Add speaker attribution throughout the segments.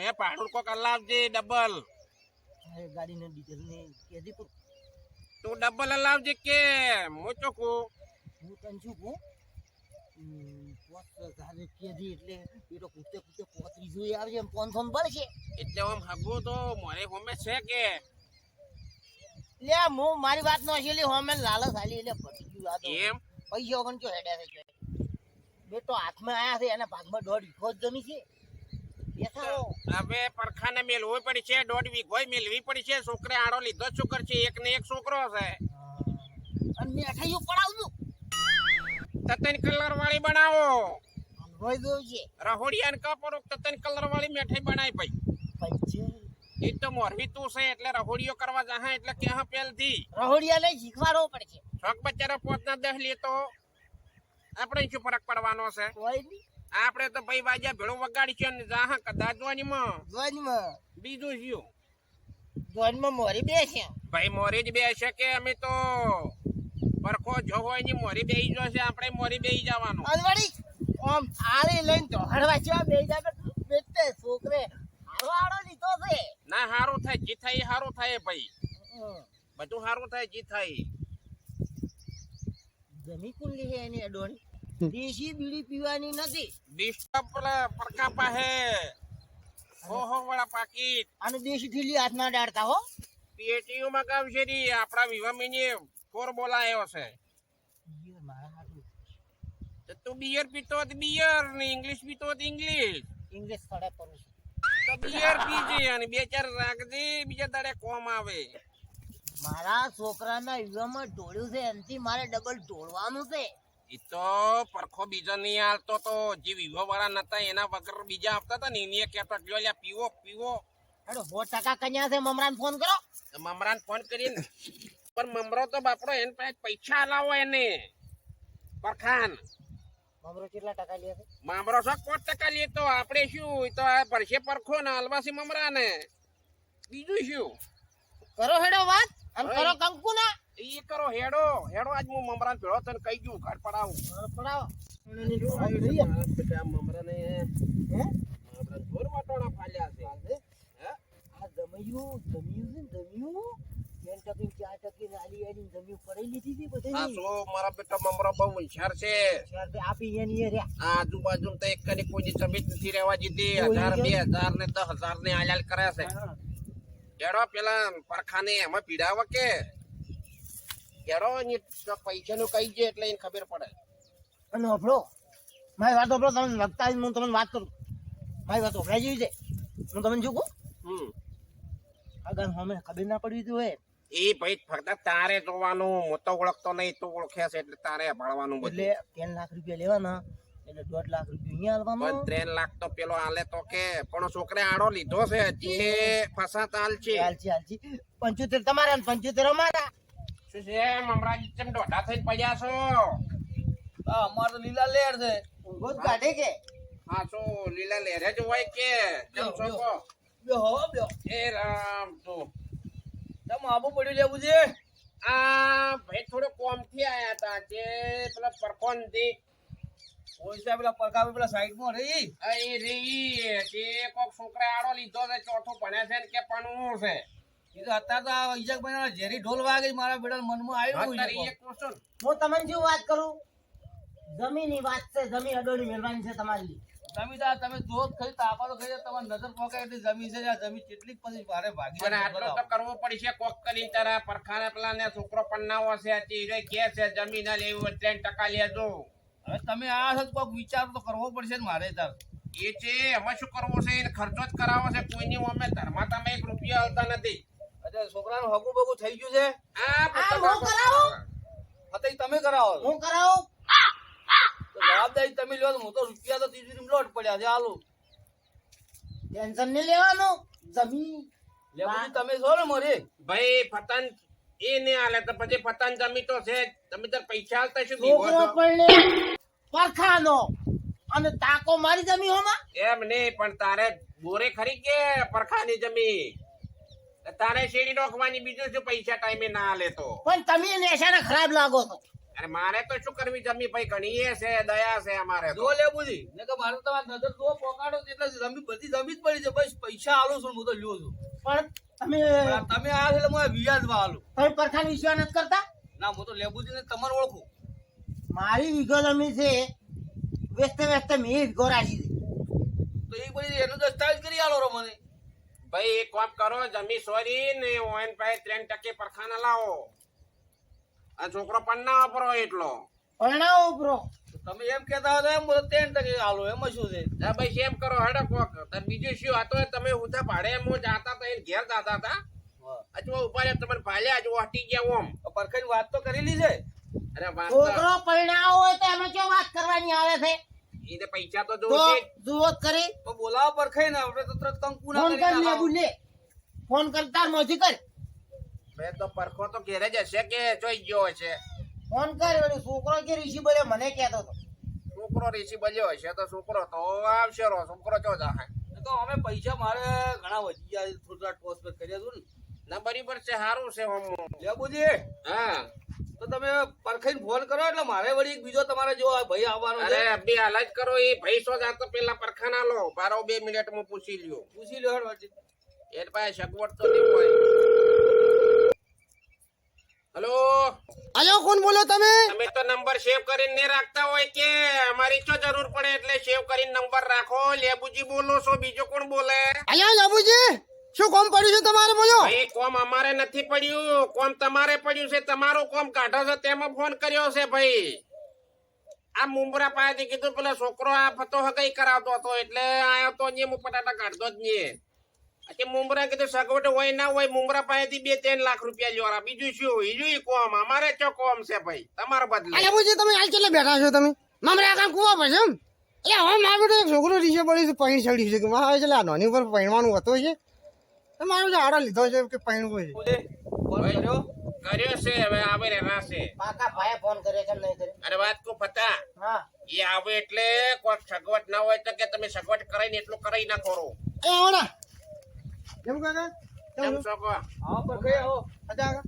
Speaker 1: મુએ ભાડું કોક અલાવજે ડબલ
Speaker 2: ગાડીને ડીઝલ ને કેજી પર
Speaker 1: તું ડબલ અલાવજે કે હું ચોખ્ખું
Speaker 2: હું? તને શું કહું? એટલે એ તો
Speaker 1: આમ હગું તો મારે હોમે છે કે?
Speaker 2: લે હું મારી વાત નો છે લે હોમે લાલચ આલી એટલે પટી ગયું આ તો.
Speaker 1: એમ?
Speaker 2: પૈસા વગર જો હેડ્યા છે બેટો હાથમાં આયા છે એના ભાગમાં દોઢ વીઘો જ જમી છે.
Speaker 1: હવે પરખાને મેલવું પડી છે દોઢ વીઘો મેલવી પડી છે. છોકરે આડો લીધો છોકર છે એક ને એક છોકરો છે.
Speaker 2: અને મેઠાઈઓ પડાવજો
Speaker 1: તતન કલર વાળી બનાવો
Speaker 2: રોઈ દો છે
Speaker 1: રહોડિયા ને કપરો તતન કલર વાળી મીઠાઈ બનાવી ભાઈ. એ તો મોરવી તું છે એટલે રહોડિયો કરવા જાહે એટલે કે હા પેલથી.
Speaker 2: રહોડિયા લઈ શીખવાડવો પડશે.
Speaker 1: શોક બચારા પોતના દહ લેતો આપણે શું ફરક પડવાનો છે?
Speaker 2: કોઈ નહીં.
Speaker 1: આપણે તો ભાઈ બાજા ભેળો વગાડી છે ને જાહા માં જોનીમાં
Speaker 2: માં
Speaker 1: બીજું શું?
Speaker 2: માં મોરી બેસે.
Speaker 1: ભાઈ મોરી જ બે છે કે અમે તો પરખો જો હોયની મોરી બેહી જો છે આપણે મોરી બેહી જવાનું.
Speaker 2: અલવાડી ઓમ થાળી લઈને દોડવા જેવા બે જાગે બેટે છોકરે. હારો હારો લીધો છે.
Speaker 1: ના હારો થાય જી થાય હારો થાય ભાઈ. બધું હારું થાય જી થાય.
Speaker 2: જમી કુલ છે એની અડોણી દેશી બીડી પીવાની નથી.
Speaker 1: ડિસ્ટર્બ પડકા પાહે ઓહો વાળા પાકીટ.
Speaker 2: અને દેશી ઠીલી હાથમાં ડાળતા હો.
Speaker 1: પીએટીયુ મગાવશે રી આપણા વિવા મિની ફોર બોલાયો છે.
Speaker 2: મારા હાથું.
Speaker 1: તો તું બિયર પીતો તો બિયર ને ઇંગ્લિશ પીતો તો ઇંગ્લિશ.
Speaker 2: ઇંગ્લિશ ફળે કરું છું.
Speaker 1: તો બિયર પીજે અને બે ચાર રાખજે બીજા દાડે કોમ આવે.
Speaker 2: મારા છોકરાના યુવામાં ઢોળ્યું છે એનથી મારે ડબલ ઢોળવાનું છે.
Speaker 1: એ તો પરખો બીજો નહીં હાલતો તો. જે વિવો વાળા નતા એના વગર બીજા આપતા હતા ને એને કહેતો જો લ્યા પીવો પીવો.
Speaker 2: હેડો સો ટકા કન્યા છે મમરાન ફોન કરો.
Speaker 1: મમરાન ફોન કરીને પણ મમરો તો બાપડો એને પાસે પૈસા લાવો એને. પરખાન.
Speaker 2: મમરો કેટલા ટકા લે છે?
Speaker 1: મામરો સો કોટ ટકા લે તો. આપણે શું તો આ પરસે પરખો ને હલવાસી મમરા ને બીજું શું?
Speaker 2: કરો હેડો વાત અને કરો કંકુ ના
Speaker 1: એ કરો હેડો. હેડો આજ હું મમરાન ભેળો તને કહી ગયું ઘર પડાવું.
Speaker 2: પડાવો.
Speaker 1: મમરાને
Speaker 2: હે.
Speaker 1: મમરાને જોર ફાલ્યા છે. હે?
Speaker 2: આ જમૈયું જમ્યું છે જમ્યું? ત્રણ ટકી ચાર ટકી નાલી એની જમ્યું. પડી લીધી હતી બધી
Speaker 1: મારા બેટા મમરા બહુ હોશિયાર છે.
Speaker 2: આપી એની એ રહ્યા.
Speaker 1: આજુબાજુ તો એક કદી કોઈ જમીન નથી રહેવા દીધી. હજાર બે હજાર ને દસ હજાર ને હાલ્યાલ કરે છે. કેડો પેલા પરખાને એમાં પીડાવા કે? કેડો પૈસા નું કઈ છે એટલે એને ખબર પડે.
Speaker 2: અને ઓફળો મારી વાત ઓફળો તમે લગતા હું તમને વાત કરું. મારી વાત ઓફળાઈ જેવી છે. હું તમને શું કહું?
Speaker 1: હમ.
Speaker 2: અગર ખબર ના પડવી તો હોય.
Speaker 1: એ ભાઈ ફક્ત તારે જોવાનું હું તો ઓળખતો નહીં તું ઓળખે છે એટલે તારે ભણવાનું
Speaker 2: એટલે ત્રણ લાખ રૂપિયા લેવાના એટલે દોઢ લાખ રૂપિયા અહીંયા
Speaker 1: પણ ત્રણ લાખ તો પેલો હાલે તો કે પણ છોકરે આડો લીધો છે હજી ફસાત હાલ છે
Speaker 2: હાલજી હાલજી પંચોતેર તમારા પંચોતેર અમારા.
Speaker 1: શું છે મમરાજી ચમ દોઢા થઈને પડ્યા છો?
Speaker 3: અમારે તો લીલા લેર છે.
Speaker 2: ઊંઘો કાઢે કે?
Speaker 1: હા છો લીલા લેરે જ હોય કે? ચમ છો.
Speaker 3: બે હો બે
Speaker 1: એ રામ તો.
Speaker 3: તમ આબુ પડ્યું લેવું છે
Speaker 1: આ ભાઈ થોડો કોમથી આયા હતા જે પેલા પરકોનથી
Speaker 3: ઓઈસા પેલા પરકા પેલા સાઈડમાં રહી
Speaker 1: એ રહી. તે કોક છોકરા આડો લીધો છે ચોથો ભણે છે ને કે પણવું છે?
Speaker 3: એ તો અત્યારે તો આ ઝેરી ઢોલ વાગે મારા બેટા મનમાં આવ્યું
Speaker 1: અત્યારે
Speaker 3: છે.
Speaker 1: એક question.
Speaker 2: હું તમને શું વાત કરું? જમીનની વાત છે જમીન છે તમારી.
Speaker 3: તમે તમે જોત ખરી તાપા ખરી તમારી નજર પોકાય એટલી જમીન છે જમીન કેટલીક પછી ભારે ભાગી
Speaker 1: પણ આટલો તો કરવો પડશે કોક કરીને તારા પરખાને પેલા ને છોકરો પન્નાવો છે તે કે છે જમીન લેવું ત્રણ ટકા લેજો.
Speaker 3: હવે તમે આ છો કોક વિચાર તો કરવો પડશે ને મારે તાર.
Speaker 1: એ છે એમાં શું કરવો છે એને ખર્ચો જ કરાવો છે કોઈની અમે ધર્મા તમે એક રૂપિયા આવતા નથી.
Speaker 3: અત્યારે છોકરાનું હગું બગું થઈ ગયું છે?
Speaker 1: આ
Speaker 2: આ હું કરાવો?
Speaker 3: અત્યારે તમે કરાવો.
Speaker 2: હું કરાવો?
Speaker 3: જવાબદારી તમે લો હું તો રૂપિયા તો તીજુરી લોટ પડ્યા છે હાલો.
Speaker 2: ટેન્શન નહીં લેવાનું. જમીન
Speaker 3: લે તમે છો ને મારે?
Speaker 1: ભાઈ પતંગ એ નહીં હાલે તો પછી પતંગ જમી તો છે તમે તો પૈસા હાલતા શું
Speaker 2: છોકરો? પણ પરખાનો અને તાકો મારી જમી હોમાં?
Speaker 1: એમ નહીં પણ તારે બોરે ખરી કે પરખાની જમી? તારે શેરી નોખવાની બીજું શું? પૈસા ટાઈમે ના લેતો
Speaker 2: પણ તમે નેશાને ખરાબ લાગો છો.
Speaker 1: અરે મારે તો શું કરવી જમી? ભાઈ ઘણી છે દયા છે અમારે
Speaker 3: જો લે બુધી ને કે મારે તમારી નજર જો પોકાડો એટલે જમી બધી જમી જ પડી છે. બસ પૈસા આલો છું હું તો લ્યો છું.
Speaker 4: પણ તમે
Speaker 3: તમે આ એટલે હું વ્યાજમાં આલું
Speaker 4: તમે પરખાન વિશ્વાસ નથી કરતા?
Speaker 3: ના હું તો લેબુજી ને તમારે ઓળખું.
Speaker 4: મારી વિગો જમીન છે વેસ્તે વેસ્તે મેં વિગો
Speaker 3: તો એ બધી એનો દસ્તાવેજ કરી આલો રો મને
Speaker 1: ભાઈ એક કામ કરો જમી સોરી ને ઓન પાસે ત્રણ ટકે પરખાના લાવો. આ છોકરો પણ ના વાપરો એટલો.
Speaker 4: પરણાવો બ્રો
Speaker 3: તમે એમ કેતા હતા એમ બોલો ત્રણ ટકે આલો એમાં શું છે?
Speaker 1: હા ભાઈ એમ કરો હેડો કોક. તાર બીજું શું હતો તમે ઉધા ભાડે એમ જાતા હતા એને ઘેર જાતા હતા. હજુ ઊભા તમારે ભાલ્યા હજુ હટી ગયા ઓમ.
Speaker 3: પરખાની વાત તો કરેલી છે?
Speaker 1: અરે વાત
Speaker 4: છોકરો પરણાવો હોય તો એમાં કેમ વાત કરવાની આવે છે?
Speaker 1: એને પૈસા તો
Speaker 4: તો
Speaker 1: જોશે
Speaker 4: જુઓ જ
Speaker 3: તો બોલાવો પરખાઈ ને આપણે તો તરત કંકુ ના
Speaker 4: ફોન
Speaker 3: કરી
Speaker 4: કર લે ફોન કરતા મોજી કર.
Speaker 1: મેં તો પરખો તો ઘેરે જ હશે કે જોઈ ગયો હશે?
Speaker 4: ફોન કર વળી છોકરો કે ઋષિ બોલે મને કહેતો હતો
Speaker 1: છોકરો બલ્યો હશે તો છોકરો તો આવશે રો છોકરો જાહે?
Speaker 3: તો અમે પૈસા મારે ઘણા વધી ગયા થોડા ટોસ પર કર્યા હતું ને.
Speaker 1: ના બરાબર છે સારું છે ઓમ.
Speaker 3: લેબુજી
Speaker 1: હા.
Speaker 3: તો તમે પરખાઈને ફોન કરો એટલે મારે વળી એક બીજો તમારા જેવો ભાઈ આવવાનો
Speaker 1: અરે
Speaker 3: છે
Speaker 1: હાલ જ કરો. એ ભાઈ સો જાતો પેલા પરખાના લો. બારો બે મિનિટમાં પૂછી લ્યો.
Speaker 3: પૂછી લ્યો હેડો.
Speaker 1: એ પાસે સગવડ તો નહીં હોય. હલો?
Speaker 4: હલો કોણ બોલો તમે?
Speaker 1: તમે તો નંબર સેવ કરીને નહીં રાખતા હોય કે? અમારી તો જરૂર પડે એટલે સેવ કરીને નંબર રાખો. લેબુજી બોલો છો બીજો કોણ બોલે?
Speaker 4: અલ્યા લાબુજી? શું કોમ પડ્યું છે તમારે બોલો?
Speaker 1: એ કોમ અમારે નથી પડ્યું. કોમ તમારે પડ્યું છે. તમારું કોમ કાઢો છો તેમાં ફોન કર્યો છે ભાઈ. આ મુંબરા પાસેથી કીધું પેલા છોકરો આ ફતો હગાઈ કરાવતો હતો એટલે આયો તો ને હું પટાટા કાઢતો જ નહીં. આજે મુંબરા કીધું સગવડ હોય ના હોય મુંબરા પાસેથી બે ત્રણ લાખ રૂપિયા લેવાના બીજું શું? બીજું કોમ? અમારે ચો કોમ છે ભાઈ? તમારો બદલે.
Speaker 4: છે તમે હાલ કેટલે બેઠા છો તમે? મમરા કામ કુવા પછી એમ? એટલે હવે મારું એક છોકરો રીસે પડી છે પૈણ ચડ્યું છે કે મારે છે આ નોની ઉપર પૈણવાનું હતો છે. મારો જે આડો લીધો છે કે પૈણવું છે.
Speaker 3: ફોન કર્યો?
Speaker 1: કર્યો છે હવે આવે રે છે.
Speaker 4: પાકા ભાઈ ફોન કરે છે નહીં કરે
Speaker 1: અરે વાત કો પતા
Speaker 4: હા.
Speaker 1: એ આવે એટલે કોઈ સગવટ ના હોય તો કે તમે સગવડ કરાઈને એટલું કરાઈ ના કરો.
Speaker 4: એ આવડા કેમ કાકા?
Speaker 1: એમ છો કહો?
Speaker 3: આવો પરખાઈ આવો.
Speaker 4: અચ્છા કાકા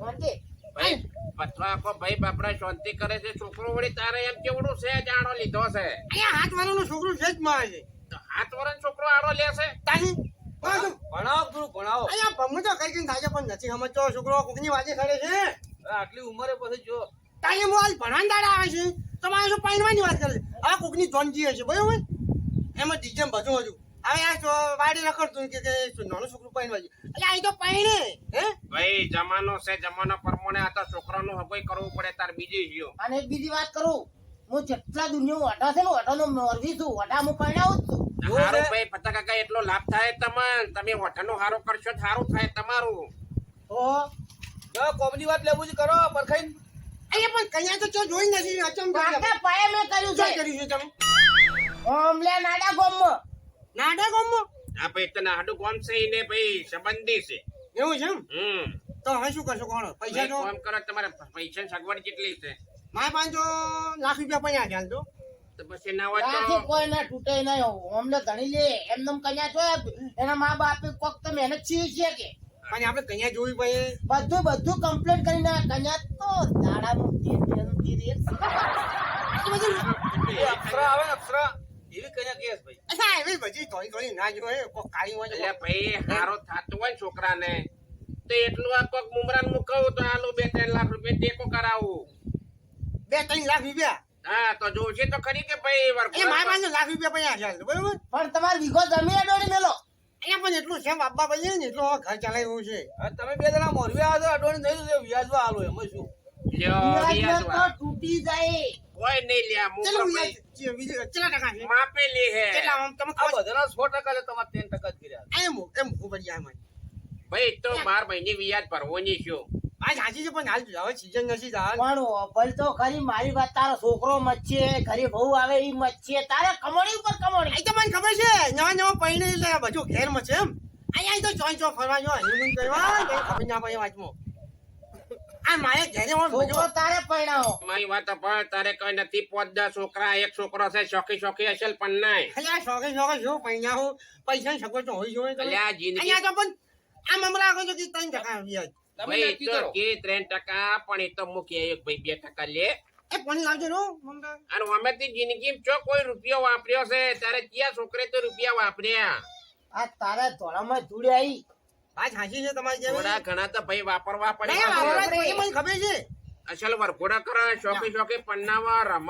Speaker 4: શાંતિ?
Speaker 1: ભાઈ પતરા કો ભાઈ બાપડા શાંતિ કરે છે છોકરો વળી તારે એમ કેવડું છે જાણો લીધો છે?
Speaker 4: અહીંયા હાથ વાળાનો છોકરો છે જ મારે. છે
Speaker 1: હાથ વાળાનો છોકરો આડો લે છે?
Speaker 4: તાજી
Speaker 3: ભણાવો થોડું ભણાવો.
Speaker 4: અહીંયા ભમું તો કઈ કઈ થાય છે પણ નથી સમજતો. છોકરો કોકની વાજે ખડે છે.
Speaker 3: આટલી ઉંમરે પછી જો.
Speaker 4: હું હાલ ભણવાન દાડા આવે છે. તમારે શું પાઇનવાની વાત કરે છે હવે કોકની જોનજી હશે બરોબર? એમાં ડીજે બધું હજુ. હવે આ વાડી રખડતું કે કે નાનું છોકરું પાણવા છે એટલે આ તો પાણે હે?
Speaker 1: ભાઈ જમાનો છે જમાનો પ્રમાણે આ તો છોકરાનો હગોઈ કરવું પડે તાર બીજી જ્યો.
Speaker 4: અને બીજી વાત કરું. હું જેટલા દુનિયા વટા છે ને વટાનો મોરવી છું વટા હું પરણાવું જ છું.
Speaker 3: એવું
Speaker 1: ભાઈ પતા કાકા એટલો લાભ થાય તમને. તમે હોઠાનો હારો કરશો તો હારું થાય તમારું.
Speaker 4: તો?
Speaker 3: જો કોમની વાત લેબુજી કરો પરખાઈ
Speaker 4: અહીંયા પણ કયા તો જો જોઈ નથી અચમ
Speaker 2: કાકા પાયે મેં કર્યું છે.
Speaker 4: કર્યું છે તમે?
Speaker 2: ઓમલે નાડા ગોમમાં
Speaker 4: નાડા ગોમો?
Speaker 1: હા ભાઈ તને હાડું કોમ છે ને ભાઈ સંબંધી છે.
Speaker 4: એવું છે
Speaker 1: હમ.
Speaker 4: તો હવે શું કરશો કોણ? પૈસા નો
Speaker 1: કામ કરો તમારે પૈસા સગવડ કેટલી છે?
Speaker 4: મારે પાંચ લાખ રૂપિયા પડ્યા છે તો
Speaker 1: તો પછી ના હોય
Speaker 2: કોઈ ના તૂટે નહીં. ઓમને ધણી લે. એમનેમ કન્યા છો એના મા બાપે કોક તો મહેનત છીએ છે કે.
Speaker 4: અને આપણે કન્યા જોવી પડે.
Speaker 2: બધું બધું કમ્પ્લીટ કન્યા તો દાડા
Speaker 3: આવે ને અપ્સરા. એવી કન્યા કેસ ભાઈ.
Speaker 4: અચ્છા એવી બધી થોડી થોડી ના જોયે કોઈ કાળી હોય
Speaker 1: એટલે ભાઈ હારો થતો હોય ને છોકરાને તો એટલું આ કોક મુમરાન મુકાવું તો આનું બે ત્રણ લાખ રૂપિયા ટેકો કરાવું.
Speaker 4: બે ત્રણ લાખ રૂપિયા.
Speaker 1: હા તો જોશે તો ખરી કે ભાઈ
Speaker 4: એટલે મારે પાસે લાખ રૂપિયા પડ્યા છે તો બરોબર?
Speaker 2: પણ તમારે વીઘો જમીન અડોડી મેલો.
Speaker 4: અહીંયા પણ એટલું છે બાપા ભાઈ ને એટલું ઘર ચલાય એવું છે.
Speaker 3: તમે બે જણા મોરવી આવો તો અડવાણી થઈ જશે વ્યાજમાં આલો એમાં શું?
Speaker 1: લ્યો,
Speaker 2: વ્યાજમાં
Speaker 1: વ્યાજમાં.
Speaker 2: તો તૂટી જાય.
Speaker 1: કોઈ નહીં લ્યા
Speaker 4: ચલો
Speaker 1: મુમરો
Speaker 4: વ્યાજ
Speaker 1: ભાઈ.
Speaker 4: બીજું કેટલા ટકા છે?
Speaker 1: માપેલી હે.
Speaker 4: કેટલા આમ તમે
Speaker 3: આ બધાના સો ટકા છે તમારે ત્રણ ટકા જ કર્યા
Speaker 4: એમ એમ ઉપર જાય એમાં
Speaker 1: ભાઈ તો બાર મહિને વ્યાજ ભરવો નહીં છું
Speaker 4: આ સાચી છે પણ હાલ હવે સીઝન નથી હાલ
Speaker 2: પણ ભલ તો ખરી મારી વાત તારો છોકરો મચ્છે ઘરે બહુ આવે ઈ મચ્છે તારે કમોણી ઉપર કમોણી.
Speaker 4: તો મને ખબર છે નવા નવા પૈણે એટલે બધું છે એમ. અહીંયા તો ચોઈ ચો ફરવા જો હનીમૂન કરવા કઈ ખબર ના પડે વાંચમાં આ મારે ઘેરે હોય
Speaker 2: છોકરો તારે પરણાવો
Speaker 1: મારી વાત પણ તારે કઈ નથી પોત દસ છોકરા એક છોકરો છે શોખી શોખી હશે પણ નહીં.
Speaker 4: અલ્યા શોખી શોખી શું પૈણા હું પૈસા શકો તો હોય જોઈએ.
Speaker 1: અલ્યા જિંદગી
Speaker 4: અહીંયા તો પણ આ મમરા આગળ તો ત્રણ ટકા
Speaker 3: આવી
Speaker 1: ભાઈ તો કે ત્રણ ટકા પણ એ તો મૂકે એક ભાઈ બે ટકા લે.
Speaker 4: એ પાણી લાવજો રો મમતા?
Speaker 1: અને અમેથી જિંદગી ચો કોઈ રૂપિયો વાપર્યો છે? તારે ક્યાં છોકરે તો રૂપિયા વાપર્યા?
Speaker 2: આ તારા ધોળામાં ધૂળ આવી
Speaker 4: વાત સાચી છે તમારી જેવી?
Speaker 1: થોડા ઘણા તો ભાઈ વાપરવા પડે.
Speaker 4: મને ખબર છે.
Speaker 1: અસલ વરઘોડા કરે શોખી શોખી પન્નાવા રમ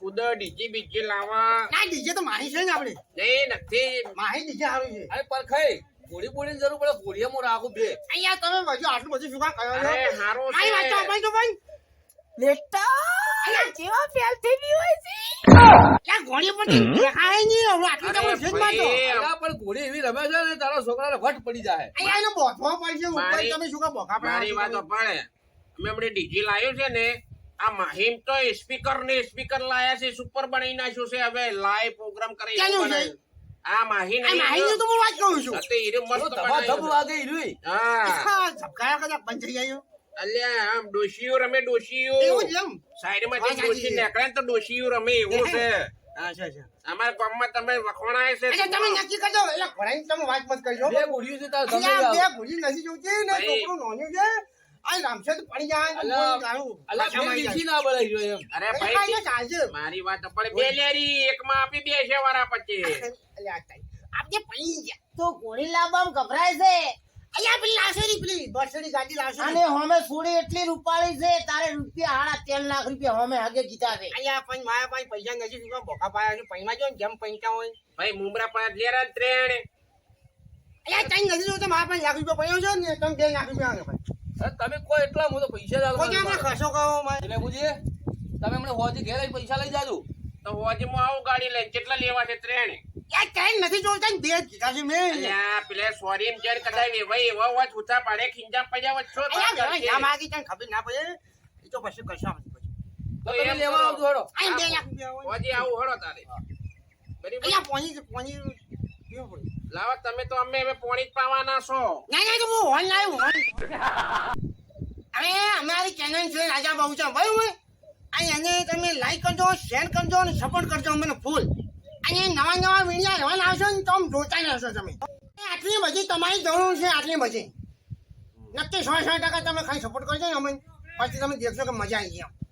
Speaker 1: કુદ ડીજી બીજી લાવા.
Speaker 4: ના ડીજે તો માહી છે ને આપણે.
Speaker 1: નહીં નથી.
Speaker 4: મારી ડીજે સારું છે.
Speaker 3: અરે પરખાઈ. ગોળી બોલીની જરૂર પડે ગોળીએ રાખું બે.
Speaker 4: અહીંયા તમે બધું આટલું બધું શું કામ
Speaker 1: અરે હારો
Speaker 4: મારી વાત તો ભાઈ? તો ભાઈ
Speaker 2: બેટા જેવા ફેલ થઈ ગયો હોય છે.
Speaker 4: ક્યાં ઘોડી પર દેખાય નહીં હવે આટલું
Speaker 1: અરે
Speaker 4: તો. મારતો
Speaker 3: અલા, પણ ગોળી એવી રમે છે ને તારા છોકરાને વટ પડી જાય.
Speaker 4: અહીંયા એને બોધવા પડશે ઉપર તમે શું કામ બોખા
Speaker 1: મારી વાત પડે. અમે હમણાં ડીજી લાવ્યો છે ને આ માહિમ તો સ્પીકર ને સ્પીકર લાયા છે સુપર બનાવી નાખ્યું છે હવે લાઈવ પ્રોગ્રામ કરી? આ માહી
Speaker 4: આ માહીની તો હું વાત કરું છું.
Speaker 1: હતી હીરે મસ્ત
Speaker 3: ધબા ધબ વાગે ઈ
Speaker 1: હા.
Speaker 4: હા, ઝબકાયા બંધ થઈ
Speaker 1: અલ્યા આમ ડોશીઓ રમે ડોશીઓ.
Speaker 4: એવું જ એમ?
Speaker 1: સાઈડ
Speaker 4: વાતમાંથી
Speaker 1: ડોશી નીકળે તો ડોશીઓ રમે એવું છે.
Speaker 4: અચ્છા અચ્છા
Speaker 1: અમારા ગામમાં તમે વખોણાય છે
Speaker 4: તમે નક્કી કરજો એટલે તમે વાત મત કરજો.
Speaker 3: બે ગોળીઓ છે તારે ગમે
Speaker 4: બે ભૂલી નથી જોતી ને
Speaker 1: ભાઈ.
Speaker 4: છોકરું છે. આ રામશે તો પડી જાય
Speaker 3: અલા,
Speaker 4: કોઈ ગાળું.
Speaker 3: અલા, બે
Speaker 4: પાછામાં
Speaker 3: દિવસી
Speaker 4: આવી
Speaker 3: ના બોલાઈ રહ્યો એમ.
Speaker 1: અરે ભાઈ મારી વાત પડે બે લેરી એકમાં આપી બે છે વાળા પછી
Speaker 4: એટલે આ થાય. આપણે પડી ગયા
Speaker 2: તો ગોળી લાવવામાં ગભરાય છે.
Speaker 4: અહીંયા પેલી લાશેરી પેલી બસડી ગાડી લાશેરી.
Speaker 2: અને હોમે સોડી એટલી રૂપાળી છે તારે રૂપિયા હાડા ત્રણ લાખ રૂપિયા હોમે હગે કીધા છે.
Speaker 4: અહીંયા પણ મારા પાસે પૈસા નથી કામ ભોખા પાયા છે પૈમા જો ને જેમ પૈસા હોય.
Speaker 1: ભાઈ મુમરા પણ લેરા ત્રણ.
Speaker 4: અહીંયા કઈ નથી જોતો મારા પાસે લાખ રૂપિયા પડ્યો છે ને તમે બે લાખ રૂપિયા ભાઈ.
Speaker 3: તમે કોઈ એટલા હું તો પૈસા જ આલવા ખસો
Speaker 4: ખર્ચો
Speaker 3: એટલે બુજી તમે મને હોજી ઘેર પૈસા લઈ જાજો.
Speaker 1: તો હોજી માં આવું ગાડી લઈને. કેટલા લેવા છે ત્રણ?
Speaker 4: યાર કઈ નથી જોતા ને બે કીધા છે મેં.
Speaker 1: અલ્યા પેલે સોરી એમ જેન કદાચ વેવાઈ એવા વાત ઉતા પાડે ખિંજા પજા વચ્ચો તો
Speaker 4: અહીંયા
Speaker 1: કરશે.
Speaker 4: ના માગી તને ખબર ના પડે. એ તો પછી કશા
Speaker 3: તો તમે લેવા આવજો હડો.
Speaker 4: આઈ બે લાખ. રૂપિયા
Speaker 1: હોજી આવું હડો તારે.
Speaker 4: અહીંયા પોણી પોણી
Speaker 1: લાવો તમે તો અમે હવે પોણી પાવાના છો.
Speaker 4: ના ના હું હોન લાવ્યો હોન. અરે, અમારી ચેનલ છે રાજા બહુચા બરાબર? અહીં એને તમે લાઈક કરજો શેર કરજો અને સપોર્ટ કરજો અમને ફૂલ અને નવા નવા વીડિયો એવા આવશો ને તો જોતા રહેશો તમે. આટલી બધી તમારી જરૂર છે, આટલી બધી. નક્કી સો સો ટકા તમે ખાલી સપોર્ટ કરજો ને અમને. પછી તમે દેખશો કે મજા આવી ગયા